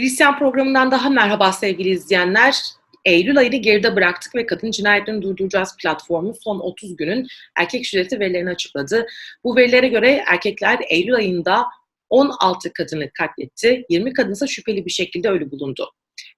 Hristiyan programından daha merhaba sevgili izleyenler. Eylül ayını geride bıraktık ve Kadın Cinayetlerini Durduracağız platformu son 30 günün erkek şiddeti verilerini açıkladı. Bu verilere göre erkekler Eylül ayında 16 kadını katletti, 20 kadın ise şüpheli bir şekilde ölü bulundu.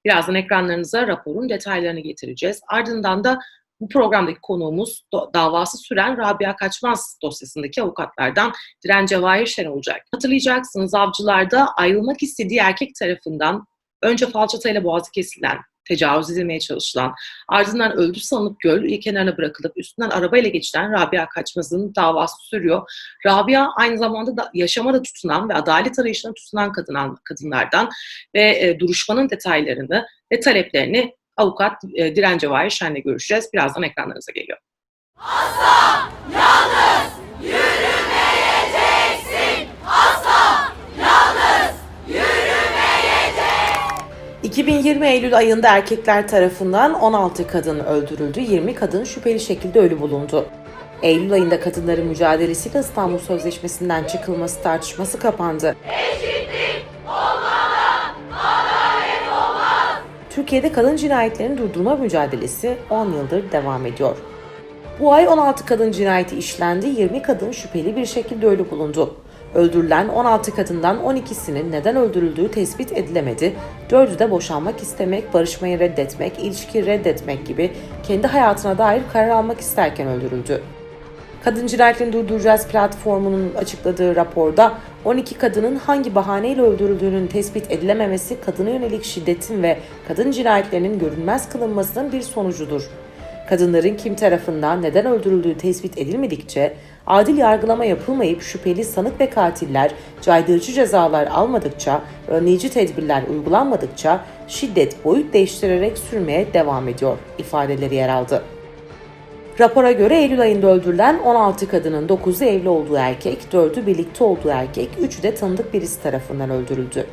Birazdan ekranlarınıza raporun detaylarını getireceğiz. Ardından da bu programdaki konuğumuz davası süren Rabia Kaçmaz dosyasındaki avukatlardan Diren Cevahir Şen olacak. Hatırlayacaksınız avcılarda ayrılmak istediği erkek tarafından önce falçatayla boğazı kesilen, tecavüz edilmeye çalışılan, ardından öldü sanılıp göl kenarına bırakılıp üstünden arabayla geçilen Rabia Kaçmaz'ın davası sürüyor. Rabia aynı zamanda da yaşama da tutunan ve adalet arayışına tutunan kadın, kadınlardan ve e, duruşmanın detaylarını ve taleplerini avukat e, Diren Cevahir Şen'le görüşeceğiz. Birazdan ekranlarınıza geliyor. 2020 Eylül ayında erkekler tarafından 16 kadın öldürüldü, 20 kadın şüpheli şekilde ölü bulundu. Eylül ayında kadınların mücadelesiyle İstanbul Sözleşmesi'nden çıkılması tartışması kapandı. Türkiye'de kadın cinayetlerini durdurma mücadelesi 10 yıldır devam ediyor. Bu ay 16 kadın cinayeti işlendi, 20 kadın şüpheli bir şekilde ölü bulundu. Öldürülen 16 kadından 12'sinin neden öldürüldüğü tespit edilemedi. 4'ü de boşanmak istemek, barışmayı reddetmek, ilişkiyi reddetmek gibi kendi hayatına dair karar almak isterken öldürüldü. Kadın Cinayetlerini Durduracağız platformunun açıkladığı raporda 12 kadının hangi bahaneyle öldürüldüğünün tespit edilememesi kadına yönelik şiddetin ve kadın cinayetlerinin görünmez kılınmasının bir sonucudur. Kadınların kim tarafından neden öldürüldüğü tespit edilmedikçe, adil yargılama yapılmayıp şüpheli sanık ve katiller caydırıcı cezalar almadıkça, önleyici tedbirler uygulanmadıkça şiddet boyut değiştirerek sürmeye devam ediyor ifadeleri yer aldı. Rapora göre Eylül ayında öldürülen 16 kadının 9'u evli olduğu erkek, 4'ü birlikte olduğu erkek, 3'ü de tanıdık birisi tarafından öldürüldü.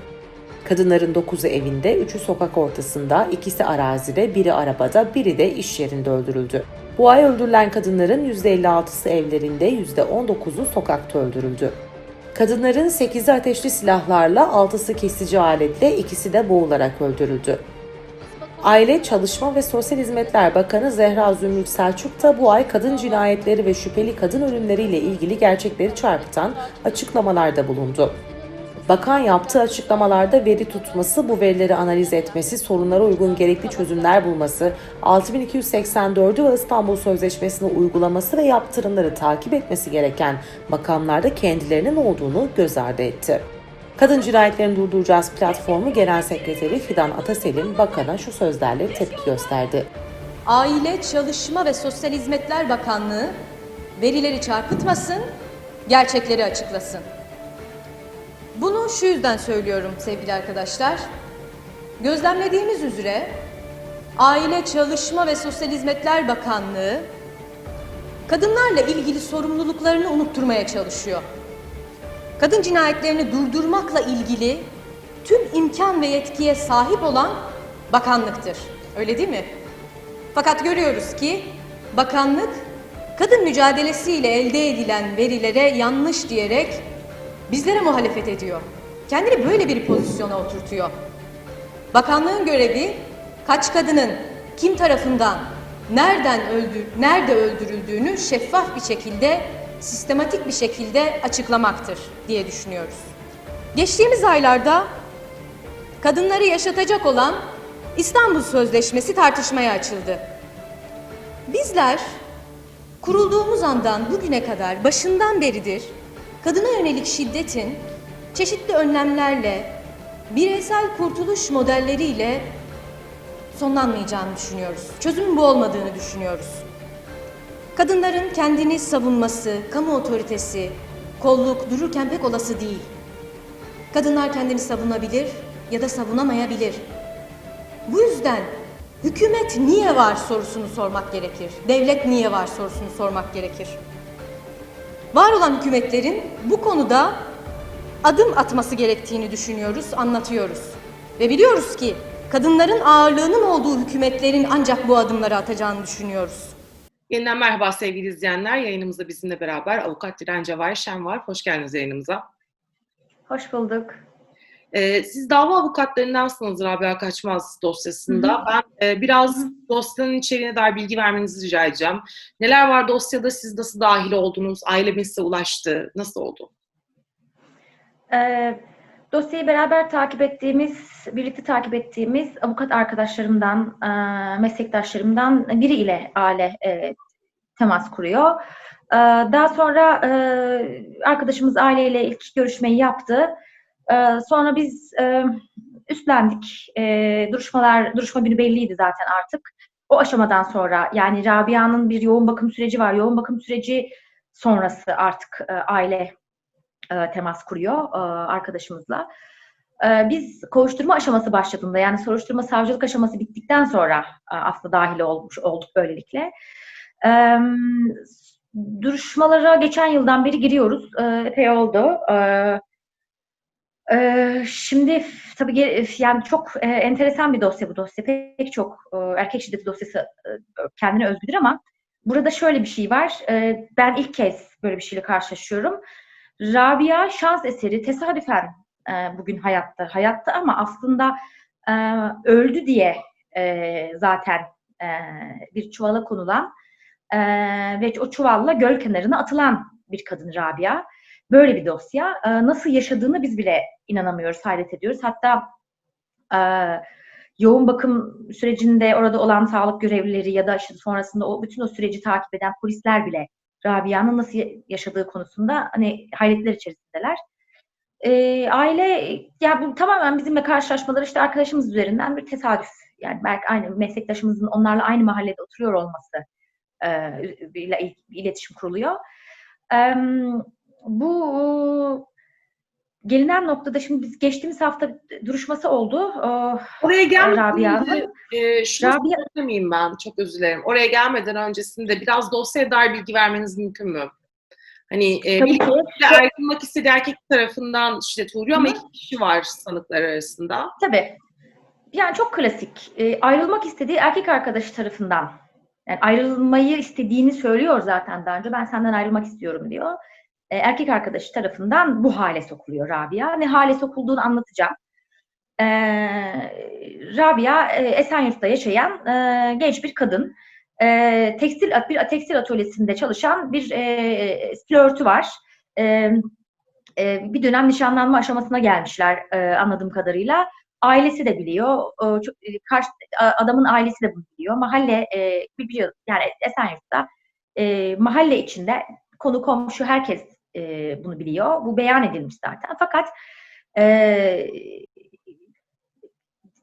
Kadınların 9'u evinde, 3'ü sokak ortasında, ikisi arazide, biri arabada, biri de iş yerinde öldürüldü. Bu ay öldürülen kadınların %56'sı evlerinde, %19'u sokakta öldürüldü. Kadınların 8'i ateşli silahlarla, 6'sı kesici aletle, ikisi de boğularak öldürüldü. Aile, Çalışma ve Sosyal Hizmetler Bakanı Zehra Zümrüt Selçuk da bu ay kadın cinayetleri ve şüpheli kadın ölümleriyle ilgili gerçekleri çarpıtan açıklamalarda bulundu. Bakan yaptığı açıklamalarda veri tutması, bu verileri analiz etmesi, sorunlara uygun gerekli çözümler bulması, 6284'ü ve İstanbul Sözleşmesi'ni uygulaması ve yaptırımları takip etmesi gereken makamlarda kendilerinin olduğunu göz ardı etti. Kadın Cinayetlerini Durduracağız platformu Genel Sekreteri Fidan Atasel'in bakana şu sözlerle tepki gösterdi. Aile, Çalışma ve Sosyal Hizmetler Bakanlığı verileri çarpıtmasın, gerçekleri açıklasın. Bunu şu yüzden söylüyorum sevgili arkadaşlar. Gözlemlediğimiz üzere Aile, Çalışma ve Sosyal Hizmetler Bakanlığı kadınlarla ilgili sorumluluklarını unutturmaya çalışıyor. Kadın cinayetlerini durdurmakla ilgili tüm imkan ve yetkiye sahip olan bakanlıktır. Öyle değil mi? Fakat görüyoruz ki bakanlık kadın mücadelesiyle elde edilen verilere yanlış diyerek bizlere muhalefet ediyor. Kendini böyle bir pozisyona oturtuyor. Bakanlığın görevi kaç kadının kim tarafından nereden öldür nerede öldürüldüğünü şeffaf bir şekilde sistematik bir şekilde açıklamaktır diye düşünüyoruz. Geçtiğimiz aylarda kadınları yaşatacak olan İstanbul Sözleşmesi tartışmaya açıldı. Bizler kurulduğumuz andan bugüne kadar başından beridir kadına yönelik şiddetin çeşitli önlemlerle, bireysel kurtuluş modelleriyle sonlanmayacağını düşünüyoruz. Çözümün bu olmadığını düşünüyoruz. Kadınların kendini savunması, kamu otoritesi, kolluk dururken pek olası değil. Kadınlar kendini savunabilir ya da savunamayabilir. Bu yüzden hükümet niye var sorusunu sormak gerekir. Devlet niye var sorusunu sormak gerekir. Var olan hükümetlerin bu konuda adım atması gerektiğini düşünüyoruz, anlatıyoruz. Ve biliyoruz ki kadınların ağırlığının olduğu hükümetlerin ancak bu adımları atacağını düşünüyoruz. Yeniden merhaba sevgili izleyenler. Yayınımızda bizimle beraber avukat Diren Cevahir Şen var. Hoş geldiniz yayınımıza. Hoş bulduk. Ee, siz dava avukatlarındansınız Rabia Kaçmaz dosyasında. Hı hı. Ben e, biraz dosyanın içeriğine dair bilgi vermenizi rica edeceğim. Neler var dosyada, siz nasıl dahil oldunuz, aile size ulaştı, nasıl oldu? Ee, dosyayı beraber takip ettiğimiz, birlikte takip ettiğimiz avukat arkadaşlarımdan, e, meslektaşlarımdan biri ile aile e, temas kuruyor. Ee, daha sonra e, arkadaşımız aileyle ilk görüşmeyi yaptı. Sonra biz e, üstlendik. E, duruşmalar, duruşma günü belliydi zaten artık. O aşamadan sonra yani Rabia'nın bir yoğun bakım süreci var. Yoğun bakım süreci sonrası artık e, aile e, temas kuruyor e, arkadaşımızla. E, biz kovuşturma aşaması başladığında yani soruşturma savcılık aşaması bittikten sonra aslında dahil olmuş olduk böylelikle. Duruşmalara geçen yıldan beri giriyoruz. E, epey oldu. Şimdi tabii yani çok enteresan bir dosya bu dosya. Pek çok erkek şiddeti dosyası kendine özgüdür ama burada şöyle bir şey var. Ben ilk kez böyle bir şeyle karşılaşıyorum. Rabia şans eseri tesadüfen e, bugün hayatta. Hayatta ama aslında e, öldü diye e, zaten e, bir çuvala konulan e, ve o çuvalla göl kenarına atılan bir kadın Rabia. Böyle bir dosya. E, nasıl yaşadığını biz bile inanamıyoruz, hayret ediyoruz. Hatta e, yoğun bakım sürecinde orada olan sağlık görevlileri ya da işte sonrasında o bütün o süreci takip eden polisler bile Rabia'nın nasıl yaşadığı konusunda hani hayretler içerisindeler. E, aile ya bu tamamen bizimle karşılaşmaları işte arkadaşımız üzerinden bir tesadüf. Yani belki aynı meslektaşımızın onlarla aynı mahallede oturuyor olması e, ile iletişim kuruluyor. E, bu gelinen noktada şimdi biz geçtiğimiz hafta duruşması oldu. E, Oraya gelmeden önce e, şunu Rabia- söylemeyeyim ben, çok özür dilerim. Oraya gelmeden öncesinde biraz dosyaya dair bilgi vermeniz mümkün mü? Hani e, bir ayrılmak istediği erkek tarafından şiddet uğruyor ama iki kişi var sanıklar arasında. Tabii. Yani çok klasik. E, ayrılmak istediği erkek arkadaşı tarafından. Yani ayrılmayı istediğini söylüyor zaten daha önce. Ben senden ayrılmak istiyorum diyor. E, erkek arkadaşı tarafından bu hale sokuluyor Rabia. Ne hale sokulduğunu anlatacağım. E, Rabia e, Esenyurt'ta yaşayan e, genç bir kadın. E, tekstil bir tekstil atölyesinde çalışan bir e, flörtü var. E, e, bir dönem nişanlanma aşamasına gelmişler e, anladığım kadarıyla. Ailesi de biliyor. E, çok, e, karşı, adamın ailesi de bunu biliyor. Mahalle e, biliyor yani Esenyurt'ta e, mahalle içinde konu komşu herkes e, bunu biliyor. Bu beyan edilmiş zaten. Fakat e,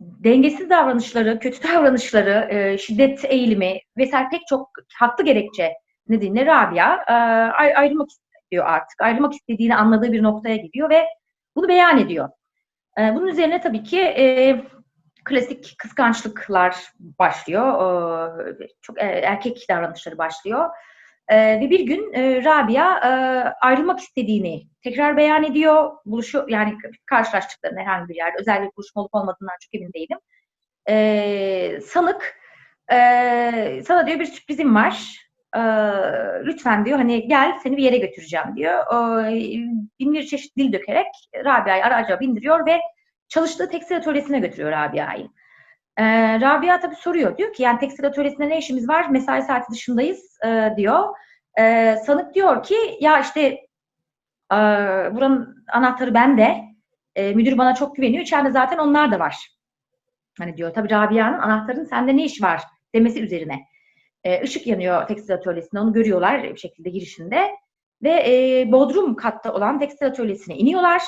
dengesiz davranışları, kötü davranışları, e, şiddet eğilimi vesaire pek çok haklı gerekçe nedeniyle Rabia e, ay- ayrılmak istiyor artık. Ayrılmak istediğini anladığı bir noktaya gidiyor ve bunu beyan ediyor. E, bunun üzerine tabii ki e, klasik kıskançlıklar başlıyor. E, çok e, erkek davranışları başlıyor. E, ve bir gün e, Rabia e, ayrılmak istediğini tekrar beyan ediyor. Buluşu yani karşılaştıklarını herhangi bir yerde özel bir buluşma olup olmadığından çok emin değilim. E, sanık e, sana diyor bir sürprizim var. E, lütfen diyor hani gel seni bir yere götüreceğim diyor. E, bin bir çeşit dil dökerek Rabia'yı araca bindiriyor ve çalıştığı tekstil atölyesine götürüyor Rabia'yı. E, Rabia tabii soruyor. Diyor ki yani tekstil atölyesinde ne işimiz var? Mesai saati dışındayız e, diyor. E, sanık diyor ki ya işte e, buranın anahtarı bende. E, müdür bana çok güveniyor. İçeride zaten onlar da var. Hani diyor tabii Rabia'nın anahtarın sende ne iş var demesi üzerine. E, ışık yanıyor tekstil atölyesinde. Onu görüyorlar bir şekilde girişinde. Ve e, Bodrum katta olan tekstil atölyesine iniyorlar.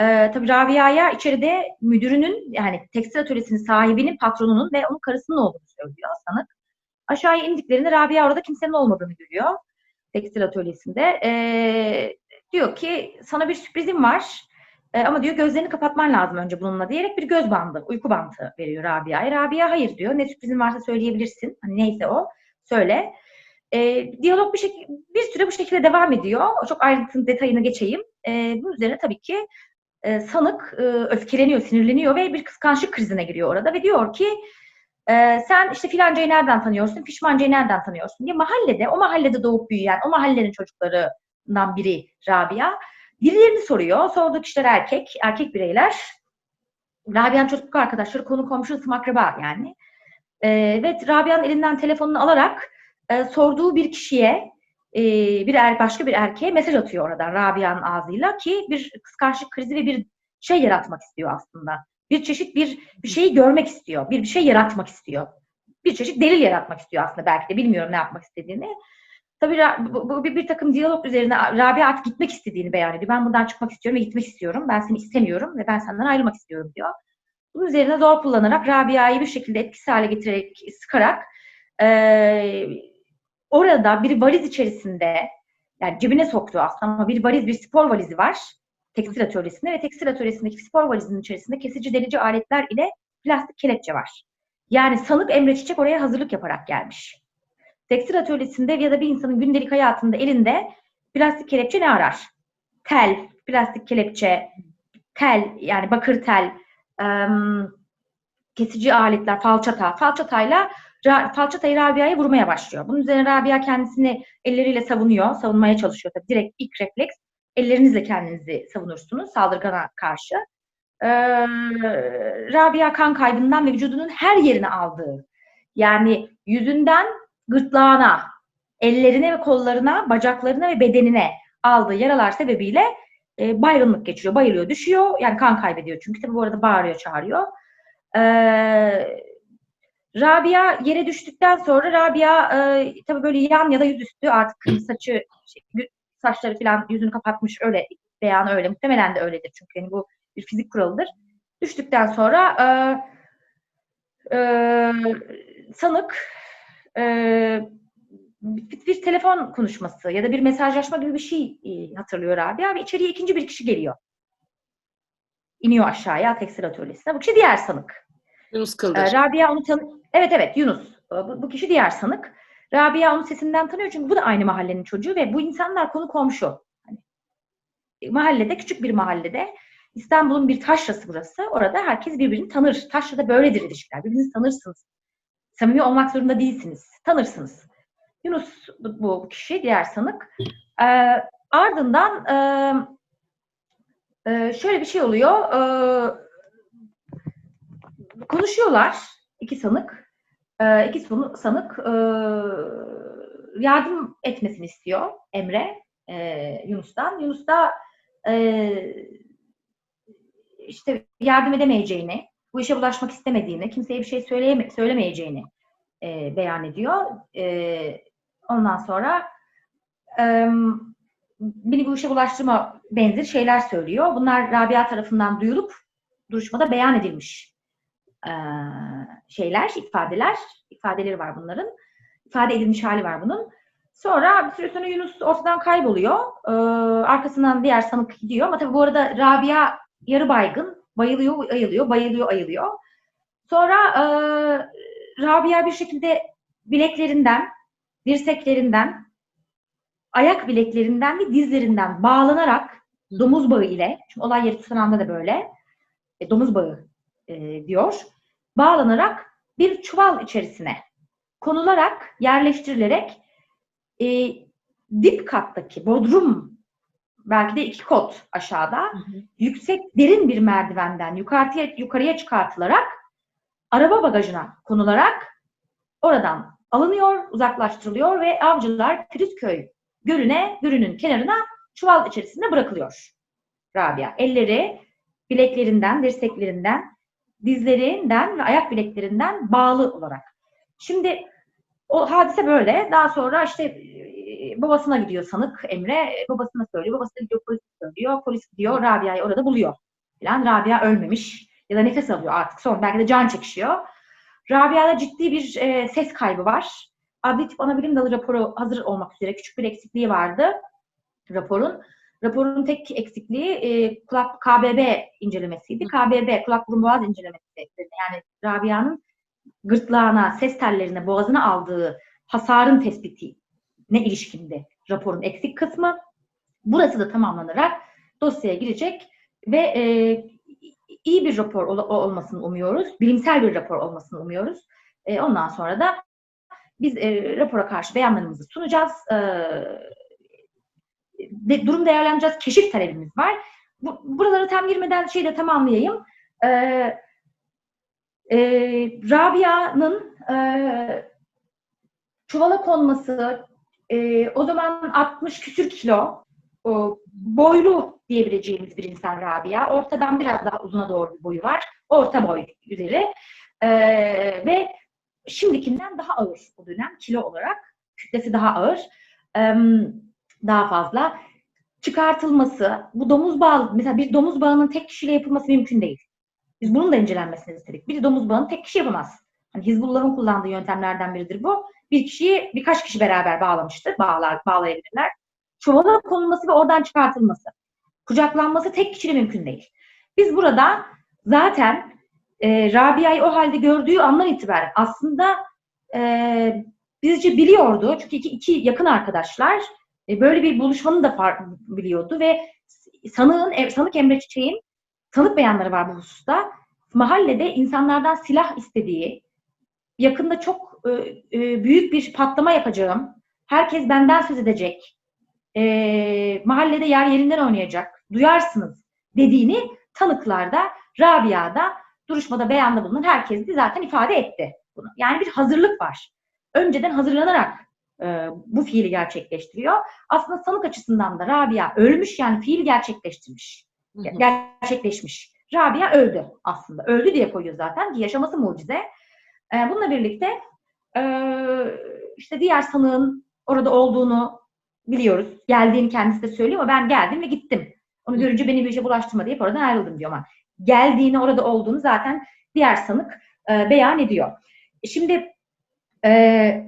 E, tabii Rabia'ya içeride müdürünün yani tekstil atölyesinin sahibinin, patronunun ve onun karısının olduğunu söylüyor sanık. Aşağıya indiklerinde Rabia orada kimsenin olmadığını görüyor. Tekstil atölyesinde. E, diyor ki sana bir sürprizim var. E, ama diyor gözlerini kapatman lazım önce bununla diyerek bir göz bandı, uyku bandı veriyor Rabia'ya. Rabia hayır diyor. Ne sürprizin varsa söyleyebilirsin. Hani neyse o. Söyle. E, diyalog bir, şek- bir süre bu şekilde devam ediyor. Çok ayrıntının detayını geçeyim. E, bunun üzerine tabii ki e, sanık e, öfkeleniyor, sinirleniyor ve bir kıskançlık krizine giriyor orada ve diyor ki e, sen işte filancayı nereden tanıyorsun, pişmancayı nereden tanıyorsun diye mahallede, o mahallede doğup büyüyen, o mahallenin çocuklarından biri Rabia birilerini soruyor. Sorduğu kişiler erkek, erkek bireyler. Rabia'nın çocukluk arkadaşları, konu komşu, ısım akraba yani. E, ve Rabia'nın elinden telefonunu alarak e, sorduğu bir kişiye, e, bir er, başka bir erkeğe mesaj atıyor oradan Rabia'nın ağzıyla ki bir kıskançlık krizi ve bir şey yaratmak istiyor aslında. Bir çeşit bir, bir şeyi görmek istiyor, bir, bir şey yaratmak istiyor. Bir çeşit delil yaratmak istiyor aslında belki de bilmiyorum ne yapmak istediğini. Tabii bu, bu bir, bir takım diyalog üzerine Rabia artık gitmek istediğini beyan ediyor. Ben buradan çıkmak istiyorum ve gitmek istiyorum. Ben seni istemiyorum ve ben senden ayrılmak istiyorum diyor. Bunun üzerine zor kullanarak Rabia'yı bir şekilde etkisiz hale getirerek, sıkarak eee, orada bir valiz içerisinde yani cebine soktu aslında ama bir valiz, bir spor valizi var tekstil atölyesinde ve tekstil atölyesindeki spor valizinin içerisinde kesici delici aletler ile plastik kelepçe var. Yani sanık Emre Çiçek oraya hazırlık yaparak gelmiş. Tekstil atölyesinde ya da bir insanın gündelik hayatında elinde plastik kelepçe ne arar? Tel, plastik kelepçe, tel yani bakır tel, em, kesici aletler, falçata. Falçatayla falçatayı Rabia'ya vurmaya başlıyor. Bunun üzerine Rabia kendisini elleriyle savunuyor, savunmaya çalışıyor tabii. Direkt ilk refleks ellerinizle kendinizi savunursunuz saldırgana karşı. Ee, Rabia kan kaybından ve vücudunun her yerini aldığı, yani yüzünden gırtlağına, ellerine ve kollarına, bacaklarına ve bedenine aldığı yaralar sebebiyle e, baygınlık geçiriyor, bayılıyor, düşüyor. Yani kan kaybediyor çünkü tabii bu arada bağırıyor, çağırıyor. Ee, Rabia yere düştükten sonra Rabia e, tabii böyle yan ya da yüzüstü artık kırmızı saçı, şey, saçları falan yüzünü kapatmış öyle beyanı öyle. Muhtemelen de öyledir çünkü yani bu bir fizik kuralıdır. Düştükten sonra e, e, sanık e, bir, bir telefon konuşması ya da bir mesajlaşma gibi bir şey e, hatırlıyor Rabia ve içeriye ikinci bir kişi geliyor. İniyor aşağıya tekstil atölyesine. Bu kişi diğer sanık. Yunus Kıldır. Ee, Rabia onu tanı... Evet evet Yunus. Ee, Bu, bu kişi diğer sanık. Rabia onu sesinden tanıyor çünkü bu da aynı mahallenin çocuğu ve bu insanlar konu komşu. Hani, e, mahallede, küçük bir mahallede İstanbul'un bir taşrası burası. Orada herkes birbirini tanır. Taşrada böyledir ilişkiler. Birbirinizi tanırsınız. Samimi olmak zorunda değilsiniz. Tanırsınız. Yunus bu, bu kişi, diğer sanık. Ee, ardından e, e, şöyle bir şey oluyor. Ee, konuşuyorlar iki sanık. Ee, iki sanık e, yardım etmesini istiyor Emre e, Yunus'tan. Yunus da e, işte yardım edemeyeceğini, bu işe bulaşmak istemediğini, kimseye bir şey söyleyeme, söylemeyeceğini e, beyan ediyor. E, ondan sonra e, beni bu işe bulaştırma benzeri şeyler söylüyor. Bunlar Rabia tarafından duyulup duruşmada beyan edilmiş e, şeyler, ifadeler, ifadeleri var bunların. İfade edilmiş hali var bunun. Sonra bir süre sonra Yunus ortadan kayboluyor. E, arkasından diğer sanık gidiyor. Ama tabii bu arada Rabia yarı baygın. Bayılıyor, ayılıyor, bayılıyor, ayılıyor. Sonra e, Rabia bir şekilde bileklerinden, dirseklerinden, ayak bileklerinden ve dizlerinden bağlanarak domuz bağı ile, çünkü olay yeri tutan anda da böyle, e, domuz bağı e, diyor. Bağlanarak bir çuval içerisine konularak, yerleştirilerek e, dip kattaki bodrum belki de iki kot aşağıda Hı hı. yüksek derin bir merdivenden yukarıya yukarıya çıkartılarak araba bagajına konularak oradan alınıyor, uzaklaştırılıyor ve avcılar Filizköy gölüne, gölünün kenarına çuval içerisinde bırakılıyor. Rabia. Elleri bileklerinden, dirseklerinden, dizlerinden ve ayak bileklerinden bağlı olarak. Şimdi o hadise böyle. Daha sonra işte e, babasına gidiyor sanık Emre. Babasına söylüyor. Babası da gidiyor polis söylüyor. Polis gidiyor Rabia'yı orada buluyor. Falan. Rabia ölmemiş. Ya da nefes alıyor artık. Sonra belki de can çekişiyor. Rabia'da ciddi bir e, ses kaybı var. Adli tıp ana bilim dalı raporu hazır olmak üzere küçük bir eksikliği vardı raporun. Raporun tek eksikliği e, kulak KBB incelemesiydi. KBB kulak burun boğaz incelemesi. Yani Rabia'nın gırtlağına, ses tellerine, boğazına aldığı hasarın tespiti ne ilişkindi raporun eksik kısmı. Burası da tamamlanarak dosyaya girecek ve e, iyi bir rapor ol- olmasını umuyoruz. Bilimsel bir rapor olmasını umuyoruz. E, ondan sonra da biz e, rapora karşı beyanlarımızı sunacağız. E, de, durum değerlendireceğiz. Keşif talebimiz var. Bu, buralara tam girmeden şeyi de tamamlayayım. e, e, Rabia'nın e, çuvala konması e, o zaman 60 küsür kilo o, boylu diyebileceğimiz bir insan Rabia. Ortadan biraz daha uzuna doğru bir boyu var. Orta boy üzeri. E, ve şimdikinden daha ağır o dönem kilo olarak. Kütlesi daha ağır. e, daha fazla. Çıkartılması, bu domuz bağı, mesela bir domuz bağının tek kişiyle yapılması mümkün değil. Biz bunun da incelenmesini istedik. Bir domuz bağını tek kişi yapamaz. Hani Hizbullah'ın kullandığı yöntemlerden biridir bu. Bir kişiyi birkaç kişi beraber bağlamıştır. Bağlar, bağlayabilirler. Çuvala konulması ve oradan çıkartılması. Kucaklanması tek kişiyle mümkün değil. Biz burada zaten e, Rabia'yı o halde gördüğü andan itibaren aslında e, bizce biliyordu. Çünkü iki, iki yakın arkadaşlar e, böyle bir buluşmanın da biliyordu ve sanığın, e, sanık Emre Çiçek'in tanık beyanları var bu hususta. Mahallede insanlardan silah istediği, yakında çok e, e, büyük bir patlama yapacağım, herkes benden söz edecek, e, mahallede yer yerinden oynayacak, duyarsınız dediğini tanıklarda, Rabia'da, duruşmada beyanda bulunan herkes de zaten ifade etti bunu. Yani bir hazırlık var. Önceden hazırlanarak e, bu fiili gerçekleştiriyor. Aslında sanık açısından da Rabia ölmüş yani fiil gerçekleştirmiş. Hı hı. Gerçekleşmiş. Rabia öldü aslında. Öldü diye koyuyor zaten ki yaşaması mucize. E, bununla birlikte e, işte diğer sanığın orada olduğunu biliyoruz. Geldiğini kendisi de söylüyor ama ben geldim ve gittim. Onu görünce beni bir işe bulaştırma deyip oradan ayrıldım diyor ama geldiğini orada olduğunu zaten diğer sanık e, beyan ediyor. Şimdi e,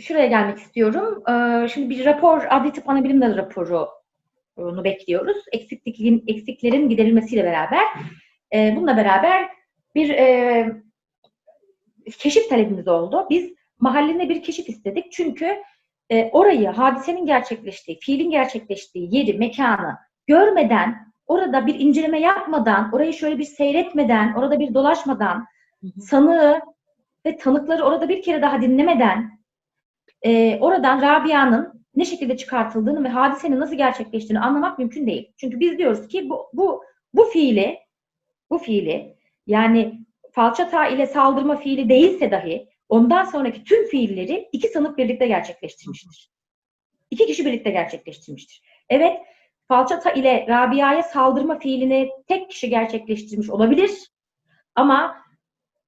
şuraya gelmek istiyorum. E, şimdi bir rapor, adli tıp anabilim dalı raporunu bekliyoruz. Eksikliklerin, eksiklerin giderilmesiyle beraber. E, bununla beraber bir e, keşif talebimiz oldu. Biz mahallinde bir keşif istedik. Çünkü e, orayı, hadisenin gerçekleştiği, fiilin gerçekleştiği yeri, mekanı görmeden, orada bir inceleme yapmadan, orayı şöyle bir seyretmeden, orada bir dolaşmadan, sanığı ve tanıkları orada bir kere daha dinlemeden e, oradan Rabia'nın ne şekilde çıkartıldığını ve hadisenin nasıl gerçekleştiğini anlamak mümkün değil. Çünkü biz diyoruz ki bu bu bu fiili bu fiili yani falçata ile saldırma fiili değilse dahi ondan sonraki tüm fiilleri iki sanık birlikte gerçekleştirmiştir. İki kişi birlikte gerçekleştirmiştir. Evet, falçata ile Rabia'ya saldırma fiilini tek kişi gerçekleştirmiş olabilir. Ama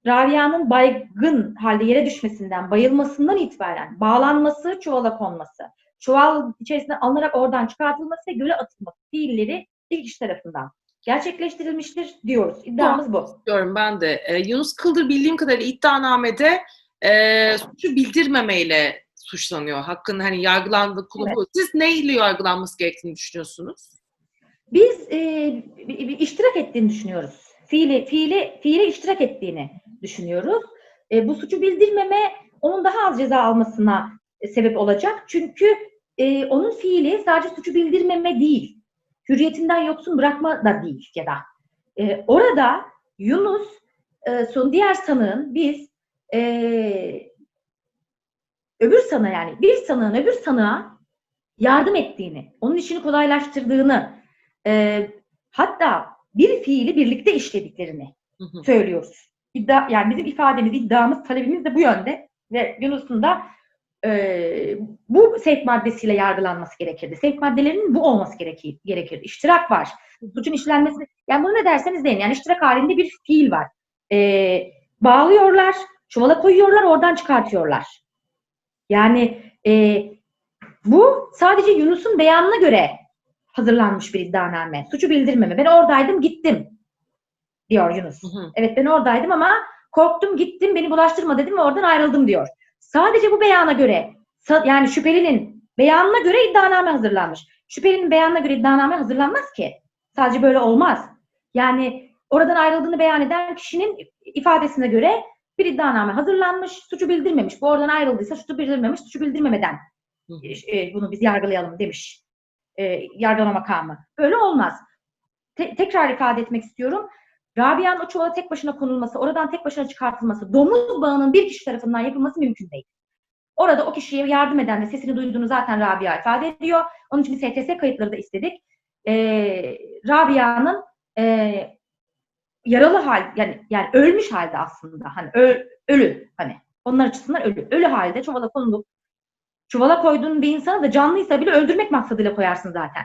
Rabia'nın baygın halde yere düşmesinden, bayılmasından itibaren bağlanması, çuvala konması, çuval içerisinde alınarak oradan çıkartılması ve göle atılması fiilleri iki kişi tarafından gerçekleştirilmiştir diyoruz. İddiamız bu. Diyorum ben de. Ee, Yunus Kıldır bildiğim kadarıyla iddianamede e, suçu bildirmemeyle suçlanıyor. Hakkın hani yargılandığı konu Evet. Siz neyle yargılanması gerektiğini düşünüyorsunuz? Biz e, iştirak ettiğini düşünüyoruz. Fiili, fiili, fiili iştirak ettiğini düşünüyoruz. E, bu suçu bildirmeme onun daha az ceza almasına e, sebep olacak. Çünkü e, onun fiili sadece suçu bildirmeme değil, hürriyetinden yoksun bırakma da değil ya da. E, orada Yunus, e, son diğer sanığın biz e, öbür sana yani bir sanığın öbür sanığa yardım ettiğini, onun işini kolaylaştırdığını, e, hatta bir fiili birlikte işlediklerini Hı hı. söylüyoruz. İddia, yani bizim ifademiz, iddiamız, talebimiz de bu yönde ve Yunus'un da e, bu sevk maddesiyle yargılanması gerekirdi. Sevk maddelerinin bu olması gerekir, gerekirdi. İştirak var. Suçun işlenmesi, yani bunu ne derseniz deyin. Yani iştirak halinde bir fiil var. E, bağlıyorlar, çuvala koyuyorlar, oradan çıkartıyorlar. Yani e, bu sadece Yunus'un beyanına göre hazırlanmış bir iddianame. Suçu bildirmeme. Ben oradaydım gittim diyor Yunus. Hı hı. Evet ben oradaydım ama korktum gittim beni bulaştırma dedim ve oradan ayrıldım diyor. Sadece bu beyana göre yani şüphelinin beyanına göre iddianame hazırlanmış. Şüphelinin beyanına göre iddianame hazırlanmaz ki. Sadece böyle olmaz. Yani oradan ayrıldığını beyan eden kişinin ifadesine göre bir iddianame hazırlanmış, suçu bildirmemiş. Bu oradan ayrıldıysa suçu bildirmemiş, suçu bildirmemeden e, bunu biz yargılayalım demiş e, yargılama makamı. Böyle olmaz. Te- tekrar ifade etmek istiyorum. Rabia'nın o çuvala tek başına konulması, oradan tek başına çıkartılması, domuz bağının bir kişi tarafından yapılması mümkün değil. Orada o kişiye yardım eden ve sesini duyduğunu zaten Rabia ifade ediyor. Onun için STS kayıtları da istedik. Ee, Rabia'nın e, yaralı hal yani yani ölmüş halde aslında hani ö- ölü hani onlar açısından ölü. Ölü halde çuvala konulup çuvala koyduğun bir insanı da canlıysa bile öldürmek maksadıyla koyarsın zaten.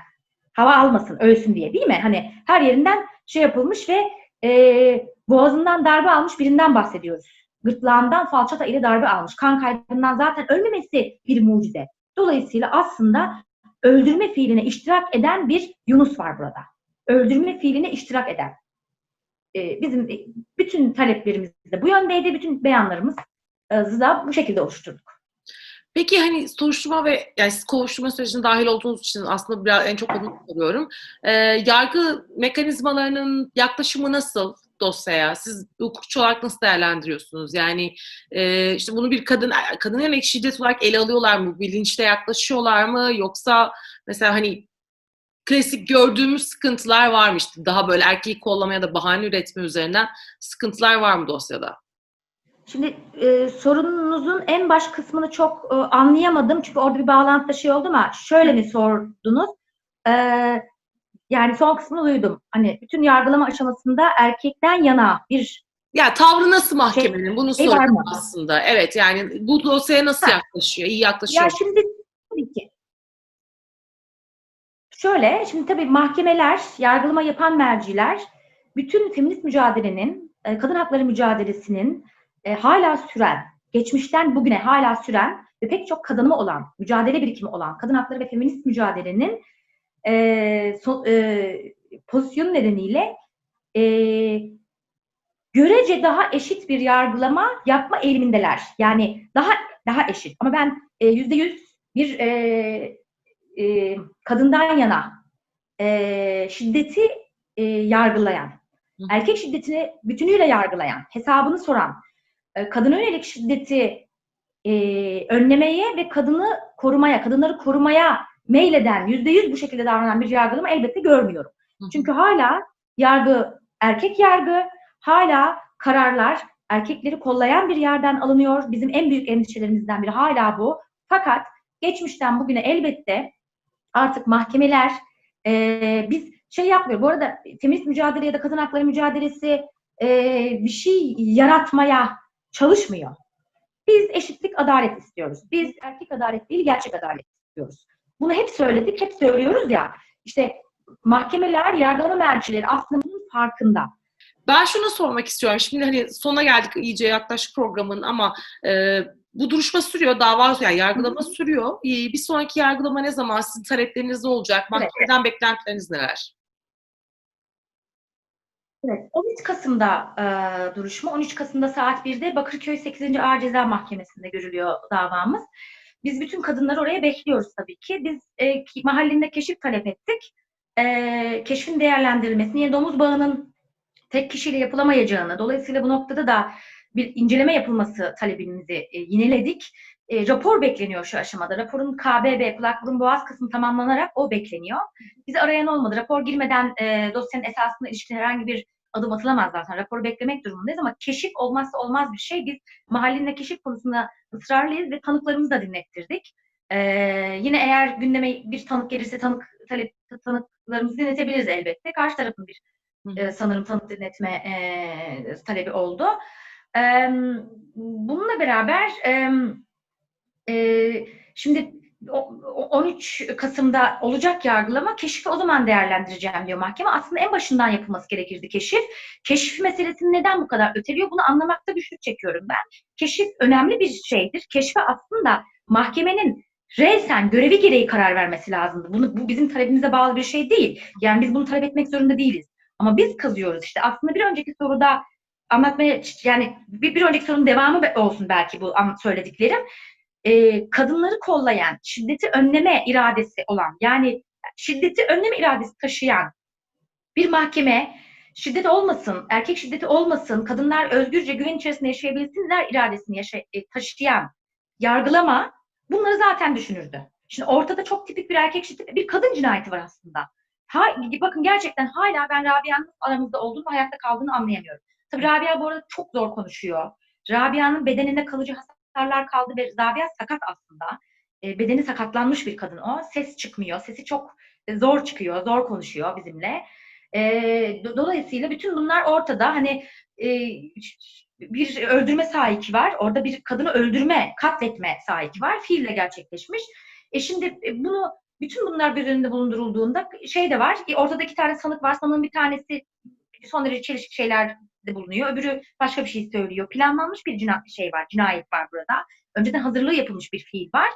Hava almasın, ölsün diye değil mi? Hani her yerinden şey yapılmış ve e, boğazından darbe almış birinden bahsediyoruz. Gırtlağından falçata ile darbe almış. Kan kaybından zaten ölmemesi bir mucize. Dolayısıyla aslında öldürme fiiline iştirak eden bir Yunus var burada. Öldürme fiiline iştirak eden. E, bizim e, bütün taleplerimiz de bu yöndeydi. Bütün beyanlarımız e, da bu şekilde oluşturduk. Peki hani soruşturma ve yani siz kovuşturma sürecine dahil olduğunuz için aslında biraz en çok onu soruyorum. Ee, yargı mekanizmalarının yaklaşımı nasıl dosyaya? Siz hukukçu olarak nasıl değerlendiriyorsunuz? Yani e, işte bunu bir kadın kadına yönelik şiddet olarak ele alıyorlar mı? Bilinçle yaklaşıyorlar mı? Yoksa mesela hani klasik gördüğümüz sıkıntılar var mı? İşte daha böyle erkeği kollama ya da bahane üretme üzerinden sıkıntılar var mı dosyada? Şimdi e, sorununuzun en baş kısmını çok e, anlayamadım çünkü orada bir bağlantıda şey oldu ama şöyle mi sordunuz? E, yani son kısmını duydum. Hani bütün yargılama aşamasında erkekten yana bir Ya tavrı nasıl mahkemenin? Bunu şey mı? aslında. Evet yani bu dosyaya nasıl Ha. yaklaşıyor? İyi yaklaşıyor. Ya şimdi tabii ki. Şöyle, şimdi tabii mahkemeler, yargılama yapan merciler, bütün feminist mücadelenin, e, kadın hakları mücadelesinin e, hala süren, geçmişten bugüne hala süren ve pek çok kazanımı olan, mücadele birikimi olan kadın hakları ve feminist mücadelenin e, so- e, pozisyonu nedeniyle e, görece daha eşit bir yargılama yapma eğilimindeler. Yani daha daha eşit. Ama ben e, yüzde yüz bir e, e, kadından yana e, şiddeti e, yargılayan, erkek şiddetini bütünüyle yargılayan, hesabını soran, kadına yönelik şiddeti e, önlemeye ve kadını korumaya, kadınları korumaya meyleden, yüzde yüz bu şekilde davranan bir yargılama elbette görmüyorum. Hı hı. Çünkü hala yargı, erkek yargı, hala kararlar erkekleri kollayan bir yerden alınıyor. Bizim en büyük endişelerimizden biri hala bu. Fakat geçmişten bugüne elbette artık mahkemeler e, biz şey yapmıyor. Bu arada feminist mücadele ya da kadın hakları mücadelesi e, bir şey yaratmaya çalışmıyor. Biz eşitlik, adalet istiyoruz. Biz erkek adalet değil, gerçek adalet istiyoruz. Bunu hep söyledik, hep söylüyoruz ya. İşte mahkemeler, yargılama mercileri aslında bunun farkında. Ben şunu sormak istiyorum. Şimdi hani sona geldik iyice yaklaşık programın ama e, bu duruşma sürüyor, dava yani yargılama sürüyor. E, bir sonraki yargılama ne zaman? Sizin talepleriniz ne olacak? Mahkemeden beklentileriniz neler? Evet, 13 Kasım'da e, duruşma. 13 Kasım'da saat 1'de Bakırköy 8. Ağır Ceza Mahkemesi'nde görülüyor davamız. Biz bütün kadınları oraya bekliyoruz tabii ki. Biz e, mahallinde keşif talep ettik. E, keşfin değerlendirilmesini, yani domuz bağının tek kişiyle yapılamayacağını, dolayısıyla bu noktada da bir inceleme yapılması talebimizi e, yineledik. E, rapor bekleniyor şu aşamada. Raporun KBB, kulak burun boğaz kısmı tamamlanarak o bekleniyor. Bizi arayan olmadı. Rapor girmeden e, dosyanın esasına ilişkin herhangi bir adım atılamaz zaten. Raporu beklemek durumundayız ama keşif olmazsa olmaz bir şey. Biz mahallinde keşif konusunda ısrarlıyız ve tanıklarımızı da dinlettirdik. Ee, yine eğer gündeme bir tanık gelirse tanık talep tanıklarımızı dinletebiliriz elbette. Karşı tarafın bir e, sanırım tanık dinletme e, talebi oldu. E, bununla beraber e, e, şimdi 13 Kasım'da olacak yargılama keşfi o zaman değerlendireceğim diyor mahkeme. Aslında en başından yapılması gerekirdi keşif. Keşif meselesini neden bu kadar öteliyor? Bunu anlamakta güçlük çekiyorum ben. Keşif önemli bir şeydir. Keşfe aslında mahkemenin reysen görevi gereği karar vermesi lazımdı. Bunu, bu bizim talebimize bağlı bir şey değil. Yani biz bunu talep etmek zorunda değiliz. Ama biz kazıyoruz işte. Aslında bir önceki soruda anlatmaya yani bir, bir önceki sorunun devamı olsun belki bu söylediklerim. Ee, kadınları kollayan, şiddeti önleme iradesi olan yani şiddeti önleme iradesi taşıyan bir mahkeme şiddet olmasın, erkek şiddeti olmasın, kadınlar özgürce güven içerisinde yaşayabilsinler iradesini yaşa- e, taşıyan yargılama bunları zaten düşünürdü. Şimdi ortada çok tipik bir erkek şiddeti, bir kadın cinayeti var aslında. Ha, bakın gerçekten hala ben Rabia'nın aramızda olduğunu, hayatta kaldığını anlayamıyorum. Tabii Rabia bu arada çok zor konuşuyor. Rabia'nın bedeninde kalıcı hasarlar kaldı ve Rabia sakat aslında. E, bedeni sakatlanmış bir kadın o. Ses çıkmıyor. Sesi çok e, zor çıkıyor, zor konuşuyor bizimle. E, do- dolayısıyla bütün bunlar ortada. Hani e, bir öldürme sahiki var. Orada bir kadını öldürme, katletme sahiki var. Fiille gerçekleşmiş. E şimdi e, bunu bütün bunlar bir önünde bulundurulduğunda şey de var. E, ortada iki tane sanık var. Sanığın bir tanesi son derece çelişik şeyler bulunuyor. Öbürü başka bir şey söylüyor. Planlanmış bir cina şey var, cinayet var burada. Önceden hazırlığı yapılmış bir fiil var.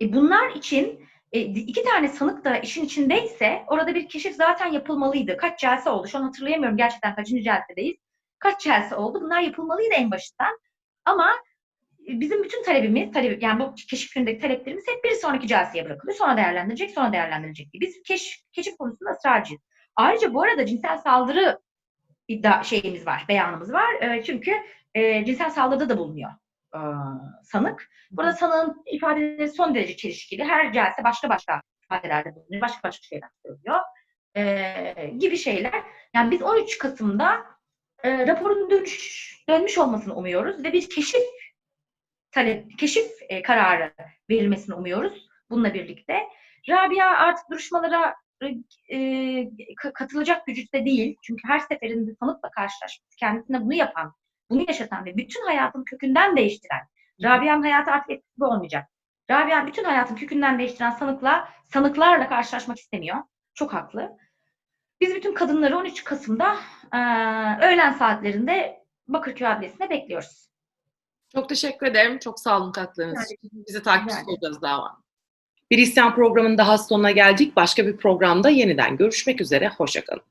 E, bunlar için e, iki tane sanık da işin içindeyse orada bir keşif zaten yapılmalıydı. Kaç celse oldu? Şu an hatırlayamıyorum gerçekten kaçıncı celsedeyiz. Kaç celse oldu? Bunlar yapılmalıydı en başından. Ama e, bizim bütün talebimiz, talep, yani bu keşif günündeki taleplerimiz hep bir sonraki celseye bırakılıyor. Sonra değerlendirilecek, sonra değerlendirilecek diye. Biz keşif, keşif konusunda ısrarcıyız. Ayrıca bu arada cinsel saldırı iddia şeyimiz var, beyanımız var. E, çünkü e, cinsel saldırıda da bulunuyor e, sanık. Burada sanığın ifadeleri son derece çelişkili. Her celse başka başka ifadelerde bulunuyor, başka başka şeyler söylüyor e, gibi şeyler. Yani biz 13 Kasım'da e, raporun dönüş, dönmüş olmasını umuyoruz ve bir keşif talep, keşif e, kararı verilmesini umuyoruz bununla birlikte. Rabia artık duruşmalara e, ka- katılacak güçte değil. Çünkü her seferinde sanıkla karşılaşmış, kendisine bunu yapan, bunu yaşatan ve bütün hayatın kökünden değiştiren, Rabia'nın hayatı artık etkisiz olmayacak. Rabia bütün hayatın kökünden değiştiren sanıkla, sanıklarla karşılaşmak istemiyor. Çok haklı. Biz bütün kadınları 13 Kasım'da e, öğlen saatlerinde Bakırköy Adliyesi'ne bekliyoruz. Çok teşekkür ederim. Çok sağ olun katkılarınız için. Bizi takipçi Rica olacağız dava. Bir isyan programının daha sonuna geldik. Başka bir programda yeniden görüşmek üzere. Hoşçakalın.